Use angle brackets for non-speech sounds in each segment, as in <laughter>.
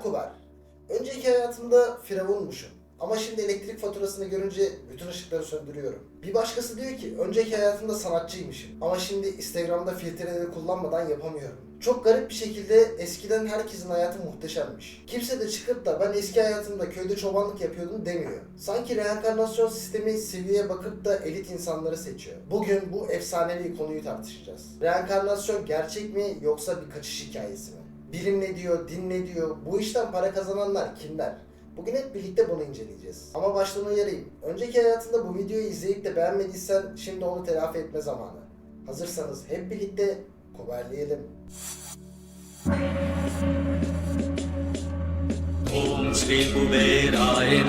Ben Kuber. Önceki hayatımda firavunmuşum. Ama şimdi elektrik faturasını görünce bütün ışıkları söndürüyorum. Bir başkası diyor ki önceki hayatımda sanatçıymışım. Ama şimdi Instagram'da filtreleri kullanmadan yapamıyorum. Çok garip bir şekilde eskiden herkesin hayatı muhteşemmiş. Kimse de çıkıp da ben eski hayatımda köyde çobanlık yapıyordum demiyor. Sanki reenkarnasyon sistemi seviyeye bakıp da elit insanları seçiyor. Bugün bu efsanevi konuyu tartışacağız. Reenkarnasyon gerçek mi yoksa bir kaçış hikayesi mi? bilim ne diyor, din ne diyor, bu işten para kazananlar kimler? Bugün hep birlikte bunu inceleyeceğiz. Ama baştan uyarayım. Önceki hayatında bu videoyu izleyip de beğenmediysen şimdi onu telafi etme zamanı. Hazırsanız hep birlikte kuberleyelim. Om Shri Kuberaya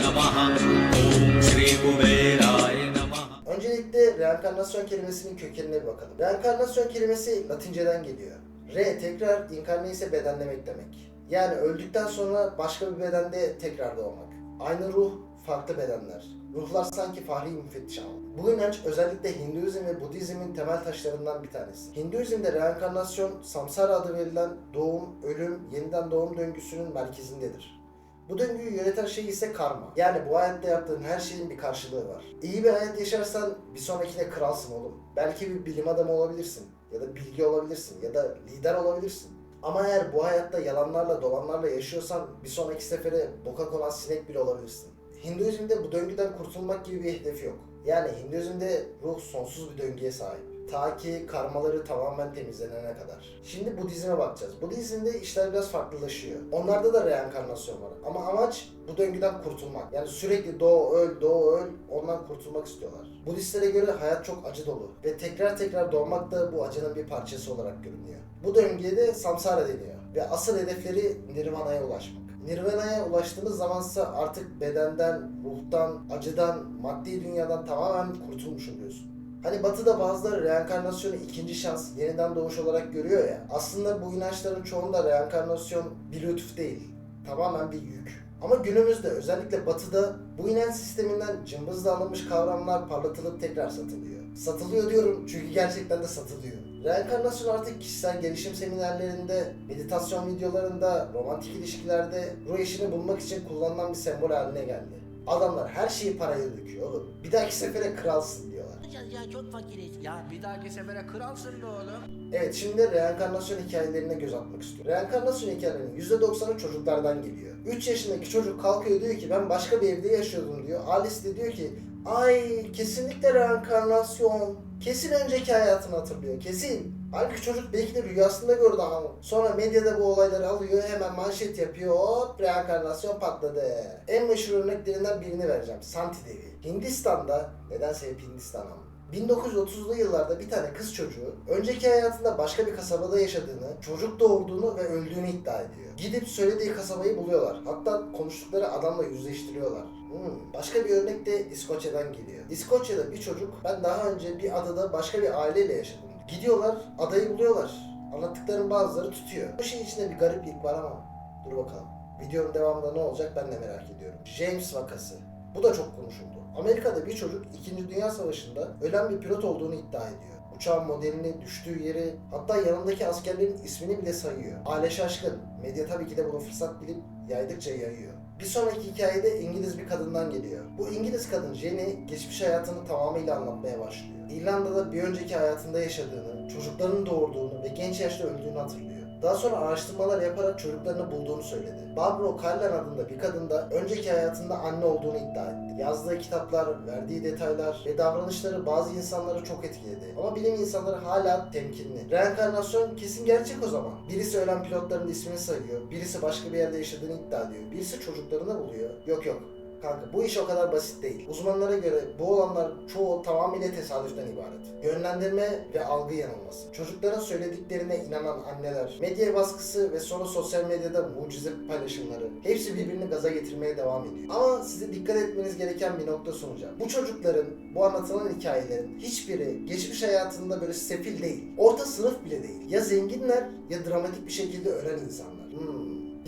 Öncelikle reenkarnasyon kelimesinin kökenine bir bakalım. Reenkarnasyon kelimesi Latince'den geliyor. Re tekrar, inkarne ise bedenlemek demek. Yani öldükten sonra başka bir bedende tekrar doğmak. Aynı ruh, farklı bedenler. Ruhlar sanki fahri müfettiş ama. Bu inanç özellikle Hinduizm ve Budizm'in temel taşlarından bir tanesi. Hinduizm'de reenkarnasyon, samsara adı verilen doğum, ölüm, yeniden doğum döngüsünün merkezindedir. Bu döngüyü yöneten şey ise karma. Yani bu hayatta yaptığın her şeyin bir karşılığı var. İyi bir hayat yaşarsan bir sonrakine kralsın oğlum. Belki bir bilim adamı olabilirsin. Ya da bilgi olabilirsin. Ya da lider olabilirsin. Ama eğer bu hayatta yalanlarla dolanlarla yaşıyorsan bir sonraki sefere boka konan sinek bile olabilirsin. Hinduizm'de bu döngüden kurtulmak gibi bir hedefi yok. Yani Hinduizm'de ruh sonsuz bir döngüye sahip. Ta ki karmaları tamamen temizlenene kadar. Şimdi Budizm'e bakacağız. Budizm'de işler biraz farklılaşıyor. Onlarda da reenkarnasyon var. Ama amaç bu döngüden kurtulmak. Yani sürekli doğ öl, doğ öl ondan kurtulmak istiyorlar. Budistlere göre hayat çok acı dolu. Ve tekrar tekrar doğmak da bu acının bir parçası olarak görünüyor. Bu döngüye de samsara deniyor. Ve asıl hedefleri nirvana'ya ulaşmak. Nirvana'ya ulaştığınız zamansa artık bedenden, ruhtan, acıdan, maddi dünyadan tamamen kurtulmuş oluyorsun. Hani batıda bazıları reenkarnasyonu ikinci şans, yeniden doğuş olarak görüyor ya. Aslında bu inançların çoğunda reenkarnasyon bir lütuf değil. Tamamen bir yük. Ama günümüzde özellikle batıda bu inanç sisteminden cımbızla alınmış kavramlar parlatılıp tekrar satılıyor. Satılıyor diyorum çünkü gerçekten de satılıyor. Reenkarnasyon artık kişisel gelişim seminerlerinde, meditasyon videolarında, romantik ilişkilerde ruh eşini bulmak için kullanılan bir sembol haline geldi. Adamlar her şeyi paraya döküyor oğlum. Bir dahaki sefere kralsın. Yapacağız ya çok fakiriz. Ya bir dahaki sefere kralsın be oğlum. Evet şimdi reenkarnasyon hikayelerine göz atmak istiyorum. Reenkarnasyon hikayelerinin %90'ı çocuklardan geliyor. 3 yaşındaki çocuk kalkıyor diyor ki ben başka bir evde yaşıyordum diyor. Ailesi de diyor ki ay kesinlikle reenkarnasyon. Kesin önceki hayatını hatırlıyor kesin. Halbuki çocuk belki de rüyasında gördü ama. Sonra medyada bu olayları alıyor hemen manşet yapıyor hop reenkarnasyon patladı. En meşhur örneklerinden birini vereceğim. Santi Devi. Hindistan'da nedense hep Hindistan ama. 1930'lu yıllarda bir tane kız çocuğu önceki hayatında başka bir kasabada yaşadığını, çocuk doğurduğunu ve öldüğünü iddia ediyor. Gidip söylediği kasabayı buluyorlar. Hatta konuştukları adamla yüzleştiriyorlar. Hmm. Başka bir örnek de İskoçya'dan geliyor. İskoçya'da bir çocuk ben daha önce bir adada başka bir aileyle yaşadım. Gidiyorlar adayı buluyorlar. Anlattıkların bazıları tutuyor. Bu şeyin içinde bir gariplik var ama dur bakalım. Videonun devamında ne olacak ben de merak ediyorum. James vakası. Bu da çok konuşuldu. Amerika'da bir çocuk 2. Dünya Savaşı'nda ölen bir pilot olduğunu iddia ediyor. Uçağın modelini, düştüğü yeri, hatta yanındaki askerlerin ismini bile sayıyor. Aile şaşkın. Medya tabii ki de bunu fırsat bilip yaydıkça yayıyor. Bir sonraki hikayede İngiliz bir kadından geliyor. Bu İngiliz kadın Jenny geçmiş hayatını tamamıyla anlatmaya başlıyor. İrlanda'da bir önceki hayatında yaşadığını, çocuklarının doğurduğunu ve genç yaşta öldüğünü hatırlıyor. Daha sonra araştırmalar yaparak çocuklarını bulduğunu söyledi. Barbara O'Callaghan adında bir kadın da önceki hayatında anne olduğunu iddia etti. Yazdığı kitaplar, verdiği detaylar ve davranışları bazı insanları çok etkiledi. Ama bilim insanları hala temkinli. Reenkarnasyon kesin gerçek o zaman. Birisi ölen pilotların ismini sayıyor, birisi başka bir yerde yaşadığını iddia ediyor, birisi çocuklarını buluyor. Yok yok, Kanka bu iş o kadar basit değil. Uzmanlara göre bu olanlar çoğu tamamıyla tesadüften ibaret. Yönlendirme ve algı yanılması. Çocukların söylediklerine inanan anneler, medya baskısı ve sonra sosyal medyada mucize paylaşımları hepsi birbirini gaza getirmeye devam ediyor. Ama size dikkat etmeniz gereken bir nokta sunacağım. Bu çocukların, bu anlatılan hikayelerin hiçbiri geçmiş hayatında böyle sefil değil. Orta sınıf bile değil. Ya zenginler ya dramatik bir şekilde ölen insanlar.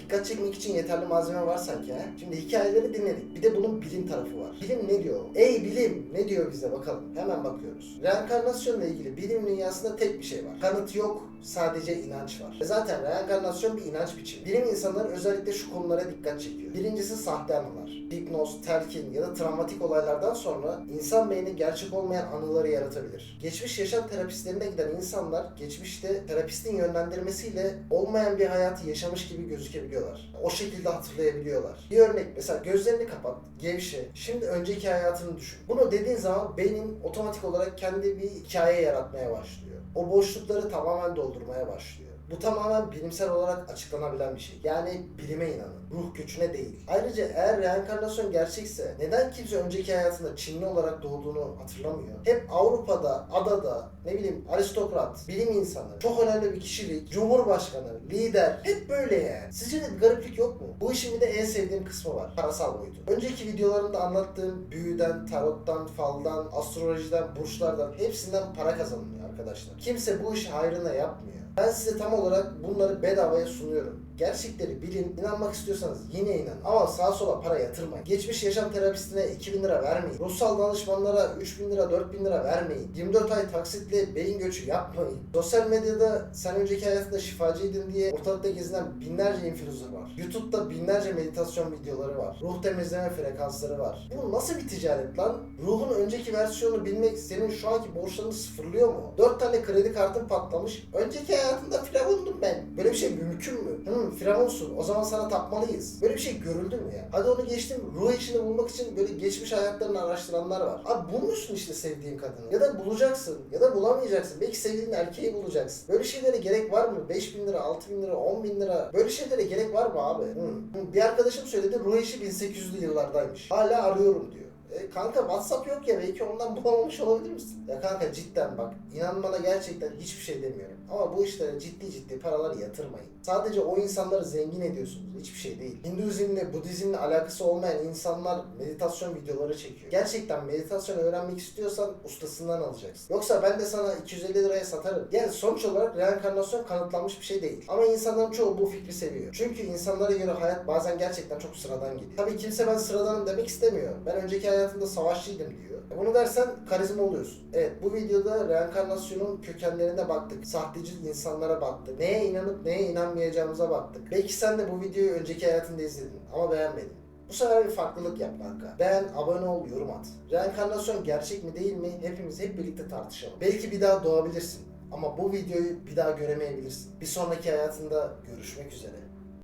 Dikkat çekmek için yeterli malzeme var sanki ha. Şimdi hikayeleri dinledik. Bir de bunun bilim tarafı var. Bilim ne diyor? Ey bilim ne diyor bize bakalım. Hemen bakıyoruz. Reenkarnasyonla ilgili bilim dünyasında tek bir şey var. Kanıt yok, Sadece inanç var. Ve zaten reenkarnasyon bir inanç biçimi. Bilim insanları özellikle şu konulara dikkat çekiyor. Birincisi sahte anılar. Hipnoz, telkin ya da travmatik olaylardan sonra insan beyni gerçek olmayan anıları yaratabilir. Geçmiş yaşam terapistlerine giden insanlar geçmişte terapistin yönlendirmesiyle olmayan bir hayatı yaşamış gibi gözükebiliyorlar. O şekilde hatırlayabiliyorlar. Bir örnek mesela gözlerini kapat, gevşe. Şimdi önceki hayatını düşün. Bunu dediğin zaman beynin otomatik olarak kendi bir hikaye yaratmaya başlıyor. O boşlukları tamamen doldurmaya başlıyor. Bu tamamen bilimsel olarak açıklanabilen bir şey. Yani bilime inanın. Ruh göçüne değil. Ayrıca eğer reenkarnasyon gerçekse neden kimse önceki hayatında Çinli olarak doğduğunu hatırlamıyor? Hep Avrupa'da, adada, ne bileyim aristokrat, bilim insanı, çok önemli bir kişilik, cumhurbaşkanı, lider hep böyle yani. Sizce de bir gariplik yok mu? Bu işin bir de en sevdiğim kısmı var. Parasal boyutu. Önceki videolarımda anlattığım büyüden, tarottan, faldan, astrolojiden, burçlardan hepsinden para kazanılıyor arkadaşlar. Kimse bu işi hayrına yapmıyor. Ben size tam olarak bunları bedavaya sunuyorum. Gerçekleri bilin, inanmak istiyorsanız yine inanın. Ama sağa sola para yatırmayın. Geçmiş yaşam terapistine 2000 lira vermeyin. Ruhsal danışmanlara 3000 lira, 4000 lira vermeyin. 24 ay taksitle beyin göçü yapmayın. Sosyal medyada sen önceki hayatında şifacıydın diye ortalıkta gezinen binlerce influencer var. YouTube'da binlerce meditasyon videoları var. Ruh temizleme frekansları var. Bu nasıl bir ticaret lan? Ruhun önceki versiyonunu bilmek senin şu anki borçlarını sıfırlıyor mu? 4 tane kredi kartın patlamış. Önceki hayatında firavundum ben. Böyle bir şey mümkün mü? Hı, firavunsun. O zaman sana tapmalıyız. Böyle bir şey görüldü mü ya? Hadi onu geçtim. Ruh işini bulmak için böyle geçmiş hayatlarını araştıranlar var. Abi bulmuşsun işte sevdiğin kadını. Ya da bulacaksın. Ya da bulamayacaksın. Belki sevdiğin erkeği bulacaksın. Böyle şeylere gerek var mı? 5000 lira, 6000 lira, 10 bin lira. Böyle şeylere gerek var mı abi? Hı. Bir arkadaşım söyledi ruh işi 1800'lü yıllardaymış. Hala arıyorum diyor. E, kanka WhatsApp yok ya belki ondan <laughs> bulamamış olabilir misin? Ya kanka cidden bak inanmana gerçekten hiçbir şey demiyorum. Ama bu işlere ciddi ciddi paralar yatırmayın. Sadece o insanları zengin ediyorsunuz. Hiçbir şey değil. Hinduizmle, Budizmle alakası olmayan insanlar meditasyon videoları çekiyor. Gerçekten meditasyon öğrenmek istiyorsan ustasından alacaksın. Yoksa ben de sana 250 liraya satarım. Yani sonuç olarak reenkarnasyon kanıtlanmış bir şey değil. Ama insanların çoğu bu fikri seviyor. Çünkü insanlara göre hayat bazen gerçekten çok sıradan gidiyor. Tabii kimse ben sıradanım demek istemiyor. Ben önceki hayatımda savaşçıydım diyor. E Bunu dersen karizma oluyorsun. Evet bu videoda reenkarnasyonun kökenlerine baktık. Sahteci insanlara baktık. Neye inanıp neye inanmayacağımıza baktık. Belki sen de bu videoyu önceki hayatında izledin ama beğenmedin. Bu sefer bir farklılık yap kanka. Beğen, abone ol, yorum at. Reenkarnasyon gerçek mi değil mi hepimiz hep birlikte tartışalım. Belki bir daha doğabilirsin. Ama bu videoyu bir daha göremeyebilirsin. Bir sonraki hayatında görüşmek üzere.